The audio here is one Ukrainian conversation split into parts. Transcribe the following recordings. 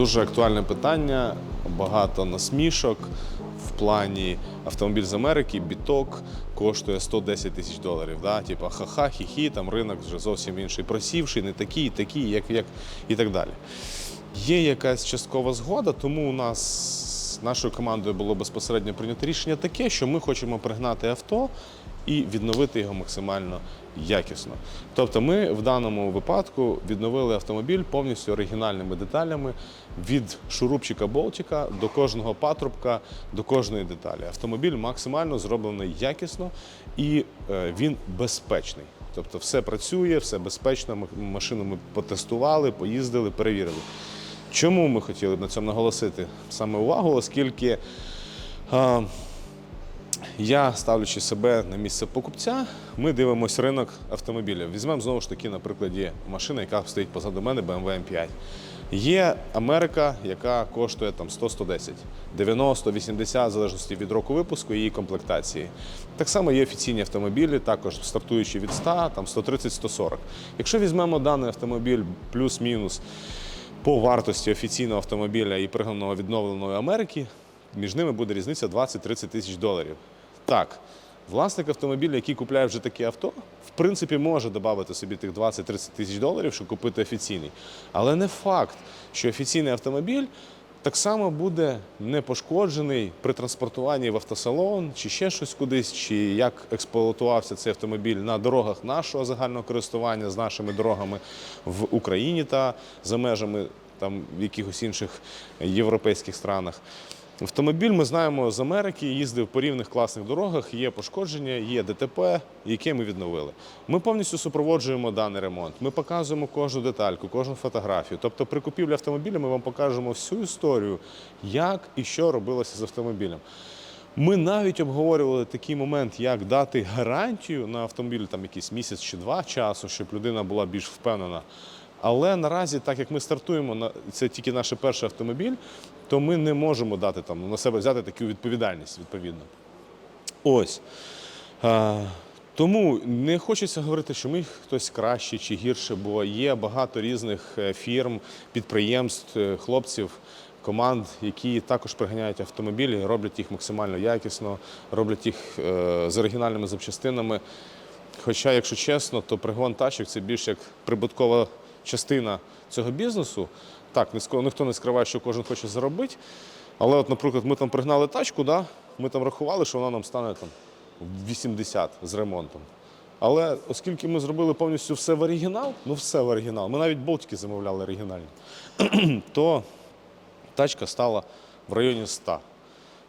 Дуже актуальне питання, багато насмішок в плані автомобіль з Америки, біток коштує 110 тисяч доларів. Да? Типа ха-ха, хі-хі, там ринок вже зовсім інший, просівший, не такий, такий, як, як і так далі. Є якась часткова згода, тому у нас з нашою командою було безпосередньо прийнято рішення таке, що ми хочемо пригнати авто і відновити його максимально якісно. Тобто, ми в даному випадку відновили автомобіль повністю оригінальними деталями від шурупчика болтика до кожного патрубка, до кожної деталі. Автомобіль максимально зроблений якісно і е, він безпечний. Тобто все працює, все безпечно. Машину ми потестували, поїздили, перевірили. Чому ми хотіли б на цьому наголосити саме увагу, оскільки я, ставлячи себе на місце покупця, ми дивимося ринок автомобілів. Візьмемо знову ж таки на прикладі машини, яка стоїть позаду мене, BMW M5. Є Америка, яка коштує там 100-110, 90-80, в залежності від року випуску і її комплектації. Так само є офіційні автомобілі, також стартуючи від 100, там 130-140. Якщо візьмемо даний автомобіль плюс-мінус по вартості офіційного автомобіля і пригнаного відновленої Америки, між ними буде різниця 20-30 тисяч доларів. Так, власник автомобіля, який купляє вже таке авто, в принципі, може додати собі тих 20-30 тисяч доларів, щоб купити офіційний. Але не факт, що офіційний автомобіль так само буде не пошкоджений при транспортуванні в автосалон, чи ще щось кудись, чи як експлуатувався цей автомобіль на дорогах нашого загального користування з нашими дорогами в Україні та за межами там в якихось інших європейських странах. Автомобіль ми знаємо з Америки, їздив по рівних класних дорогах, є пошкодження, є ДТП, яке ми відновили. Ми повністю супроводжуємо даний ремонт. Ми показуємо кожну детальку, кожну фотографію. Тобто, при купівлі автомобіля ми вам покажемо всю історію, як і що робилося з автомобілем. Ми навіть обговорювали такий момент, як дати гарантію на автомобіль там якийсь місяць чи два часу, щоб людина була більш впевнена. Але наразі, так як ми стартуємо це тільки наш перший автомобіль, то ми не можемо дати там на себе взяти таку відповідальність відповідно. Ось. А, тому не хочеться говорити, що ми хтось краще чи гірше, бо є багато різних е, фірм, підприємств, е, хлопців, команд, які також приганяють автомобілі, роблять їх максимально якісно, роблять їх е, з оригінальними запчастинами. Хоча, якщо чесно, то пригон тачок це більш як прибуткова частина цього бізнесу. Так, ніхто не скриває, що кожен хоче заробити. Але, от, наприклад, ми там пригнали тачку, да? ми там рахували, що вона нам стане там 80 з ремонтом. Але оскільки ми зробили повністю все в оригінал, ну все в оригінал, ми навіть болтики замовляли оригінальні, то тачка стала в районі 100.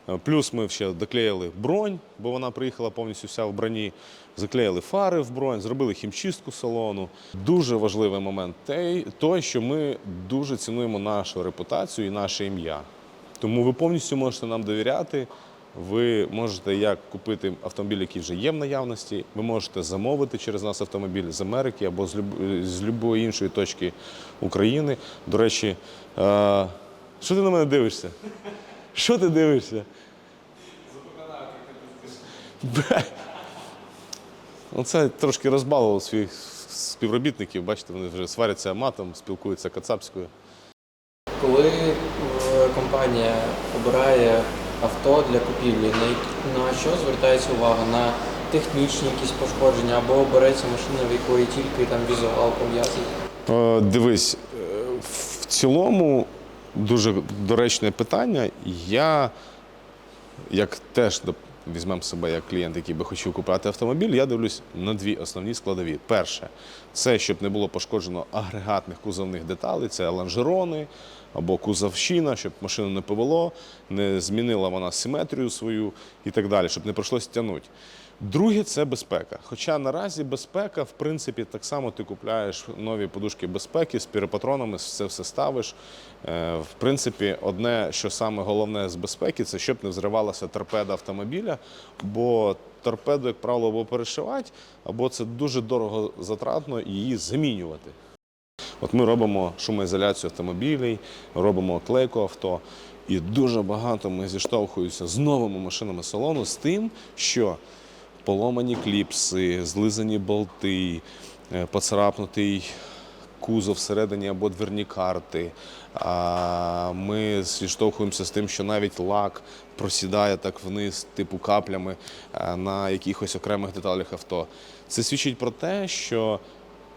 Е, Плюс ми ще доклеїли бронь, бо вона приїхала повністю вся в броні. Заклеїли фари в бронь, зробили хімчистку салону. Дуже важливий момент той, той, що ми дуже цінуємо нашу репутацію і наше ім'я. Тому ви повністю можете нам довіряти. Ви можете як купити автомобіль, який вже є в наявності. Ви можете замовити через нас автомобіль з Америки або з, люб... з будь-якої іншої точки України. До речі, е... що ти на мене дивишся? Що ти дивишся? Бе. Оце трошки розбалувало своїх співробітників. Бачите, вони вже сваряться матом, спілкуються кацапською. Коли е, компанія обирає авто для купівлі, на, що звертається увага? На технічні якісь пошкодження або береться машина, в якої тільки там візуал пов'язаний? Е, Дивись, е, в цілому дуже доречне питання. Я, як теж візьмемо себе як клієнт, який би хотів купувати автомобіль, я дивлюсь на дві основні складові. Перше, це щоб не було пошкоджено агрегатних кузовних деталей, це ланжерони або кузовщина, щоб машину не повело, не змінила вона симетрію свою і так далі, щоб не прийшлося тягнути. Друге це безпека. Хоча наразі безпека, в принципі, так само ти купляєш нові подушки безпеки з піропатронами, це все ставиш. Е, В принципі, одне, що саме головне з безпеки, це щоб не взривалася торпеда автомобіля, бо торпеду, як правило, або перешивати, або це дуже дорого затратно її замінювати. От ми робимо шумоізоляцію автомобілів, робимо клейку авто, і дуже багато ми зіштовхуємося з новими машинами салону з тим, що поломані кліпси, злизані болти, е, поцарапнутий кузов всередині або дверні карти. Ми зіштовхуємося з тим, що навіть лак просідає так вниз, типу каплями е, на якихось окремих деталях авто. Це свідчить про те, що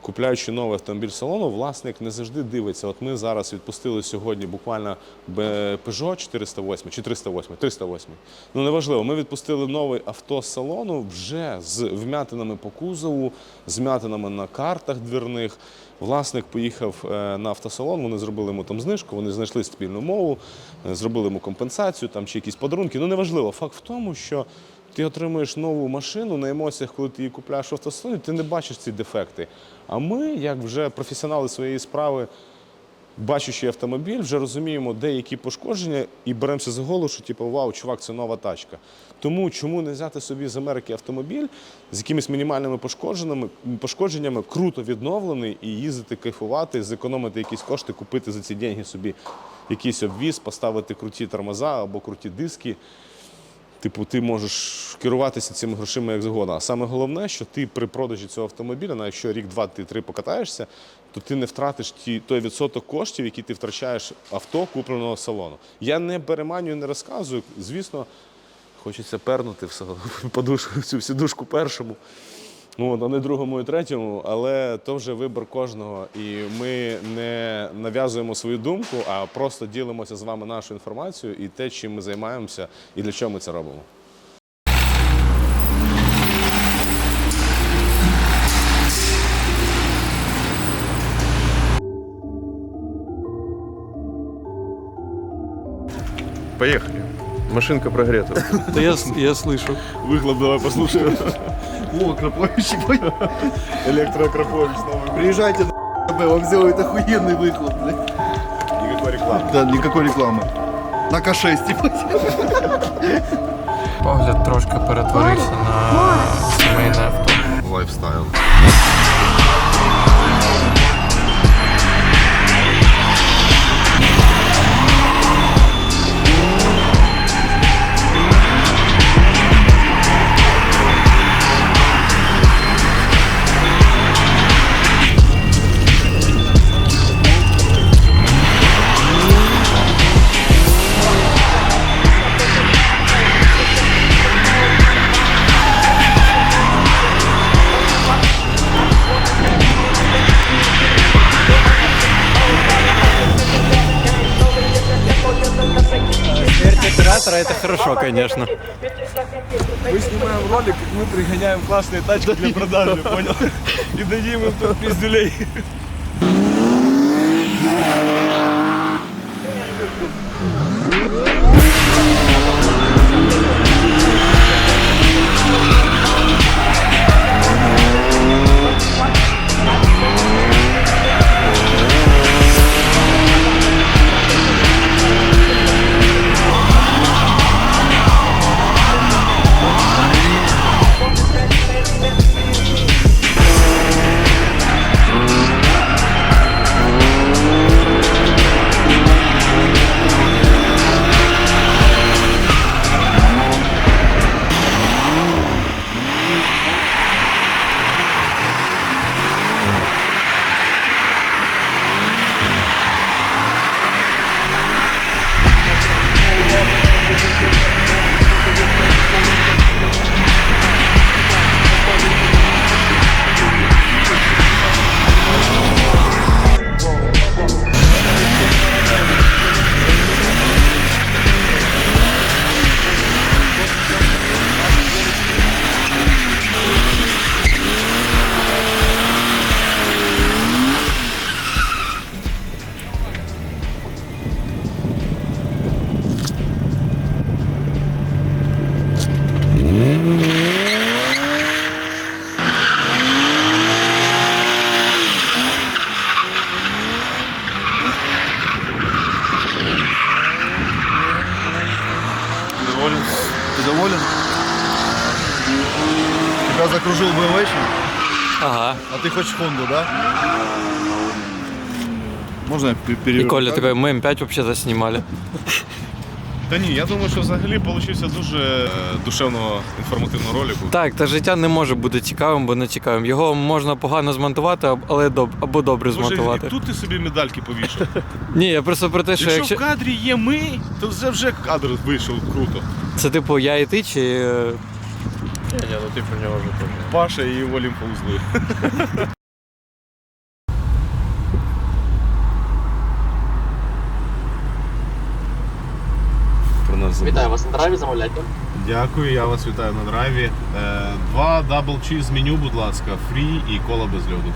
Купляючи новий автомобіль салону, власник не завжди дивиться. От ми зараз відпустили сьогодні буквально Peugeot 408 чи 308, 308. Ну неважливо. Ми відпустили нове авто з салону вже з вмятинами по кузову, з вмятинами на картах двірних. Власник поїхав е, на автосалон, вони зробили йому там знижку, вони знайшли спільну мову, е, зробили йому компенсацію, там чи якісь подарунки. Ну неважливо. Факт в тому, що ти отримуєш нову машину на емоціях, коли ти її купляєш в автосалоні, ти не бачиш ці дефекти. А ми, як вже професіонали своєї справи, бачачи автомобіль, вже розуміємо, де які пошкодження, і беремося за голову, що типу, вау, чувак, це нова тачка. Тому чому не взяти собі з Америки автомобіль з якимись мінімальними пошкодженнями, пошкодженнями, круто відновлений і їздити, кайфувати, зекономити якісь кошти, купити за ці деньги собі якийсь обвіз, поставити круті тормоза або круті диски. Типу, ти можеш керуватися цими грошима як завгодно. А саме головне, що ти при продажі цього автомобіля, навіть якщо рік, два, ти три покатаєшся, то ти не втратиш ті, той відсоток коштів, які ти втрачаєш авто купленого салону. Я не переманюю, не розказую. Звісно, хочеться пернути все, подушку, цю сідушку першому. Ну, а не другому і третьому, але то вже вибір кожного. І ми не нав'язуємо свою думку, а просто ділимося з вами нашою інформацією і те, чим ми займаємося, і для чого ми це робимо. Поехали. Машинка прогрета. Да я, с- я слышу. Вихлоп, давай послухаємо. О, Крапович, Електроакрапович новий. Приезжайте на вам сделают охуенный выхлоп, блядь. Ніякої реклами. Да, никакой рекламы. На К6, типа. Погляд трошки перетворився на сімейне авто. Лайфстайл. Смерть оператора это хорошо, конечно. Мы снимаем ролик, как мы пригоняем классные тачки для продажи, понял? И дадим им тут пиздюлей. Доволен? Тебя закружил BMW, Ага. а ты хочешь Хонду, да? Можно я пе- И? Коля такой, мы М5 вообще заснимали. Та ні, я думаю, що взагалі вийшов дуже е, душевного інформативного ролику. Так, та життя не може бути цікавим, бо не цікавим. Його можна погано змонтувати, але доб... або добре Може, змонтувати. і тут ти собі медальки повішав. Ні, я просто про те, що Якщо якщо в кадрі є ми, то вже вже кадр вийшов круто. це типу я і ти, чи. е, Паша і його лімфоузли. Про нас забув. Вітаю вас на драйві, замовляйте. Дякую, я вас вітаю на драйві. Е, Два дабл чіз меню, будь ласка, фрі і кола без льоду.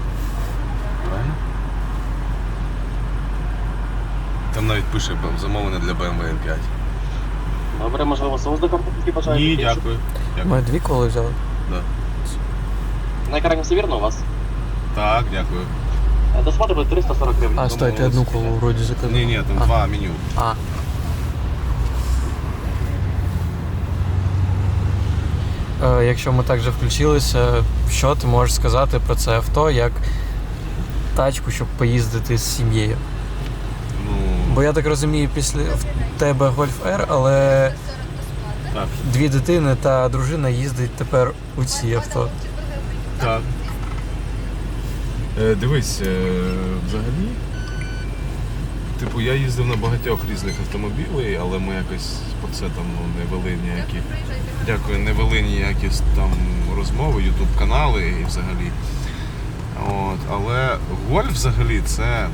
Там навіть пише «Б- замовлення для BMW M5. Добре, можливо, соус до картоплі бажаєте? Ні, дякую. дякую. Ми дві коли взяли. Да. На екрані все вірно у вас? Так, дякую. Е, буде 340 гривень. А, стой, ти одну колу вроді заказав. Ні, ні, там А. два меню. А. Якщо ми так же включилися, що ти можеш сказати про це авто як тачку, щоб поїздити з сім'єю? Ну, Бо я так розумію, після в тебе Golf R, але так. дві дитини та дружина їздить тепер у ці авто. Так. Е, дивись, е, взагалі. Типу, я їздив на багатьох різних автомобілей, але ми якось про це там ну, не вели ніякі. Дякую, не вели ніякі там розмови, ютуб канали і взагалі. От, але Гольф взагалі це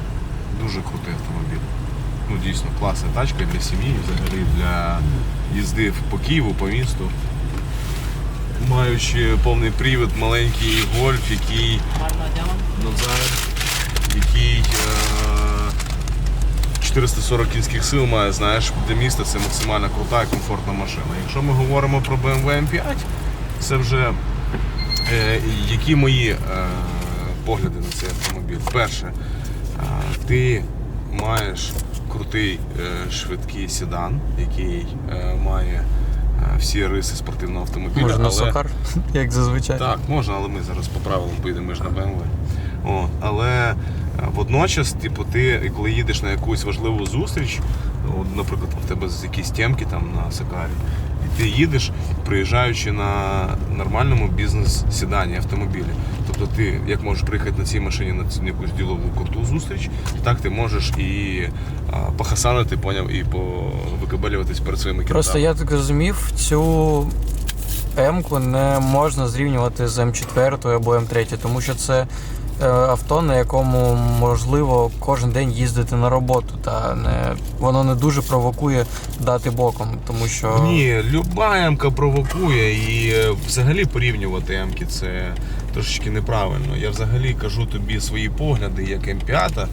дуже крутий автомобіль. Ну дійсно класна тачка для сім'ї, взагалі для їзди по Києву, по місту маючи повний привід, маленький гольф, який який е, 440 кінських сил має, знаєш, для міста це максимально крута і комфортна машина. Якщо ми говоримо про BMW M5, це вже е, які мої е, погляди на цей автомобіль. Перше, е, ти маєш крутий е, швидкий седан, який е, має е, всі риси спортивного автомобіля. Може на але- Сокар, як зазвичай. так, можна, але ми зараз по правилам поїдемо ми ж на BMW. О, але водночас, типу, ти коли їдеш на якусь важливу зустріч, наприклад, в тебе з якісь темки там на Сакарі, і ти їдеш, приїжджаючи на нормальному бізнес-сідані автомобілі. Тобто ти як можеш приїхати на цій машині на цю якусь ділову круту зустріч, так ти можеш і а, похасанити, поняв, і повикабелюватись перед своїми Просто я так зрозумів, цю М-ку не можна зрівнювати з М4 або М3, тому що це авто, на якому можливо кожен день їздити на роботу, та не воно не дуже провокує дати боком, тому що Ні, люба М-ка провокує і е, взагалі порівнювати М-ки це трошечки неправильно. Я взагалі кажу тобі свої погляди, як М5. Е,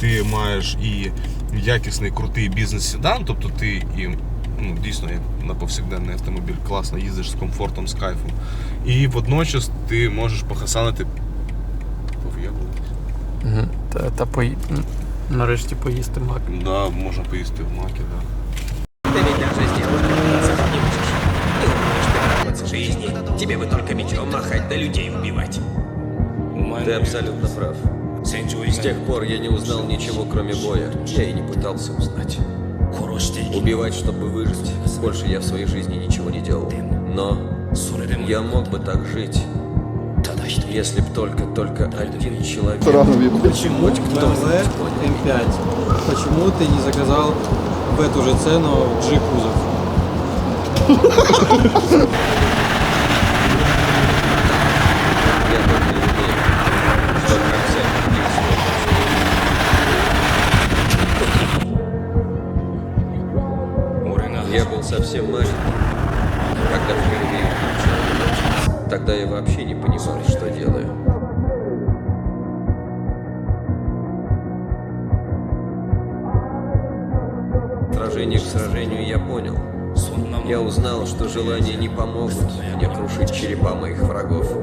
Ти маєш і якісний крутий бізнес-седан, тобто ти і ну, дійсно на повсякденний автомобіль класно їздиш з комфортом, з кайфом. І водночас ти можеш похасанити. Пов'єбуватись. Мгм. та, та пої... м, нарешті поїсти мак. Да, можна поїсти в макі, так. Да. Ты ведь даже сделать принципа не можешь. Не умеешь радоваться жизни. Тебе бы только мечом махать, да людей убивать. Ты абсолютно прав. С тех пор я не узнал ничего, кроме боя. Я и не пытался узнать. Убивать, чтобы выжить. Больше я в своей жизни ничего не делал. Но я мог бы так жить, если б только, только один человек... Почему BMW M5? Почему ты не заказал в эту же цену G Узнал, не крушить черепа моих.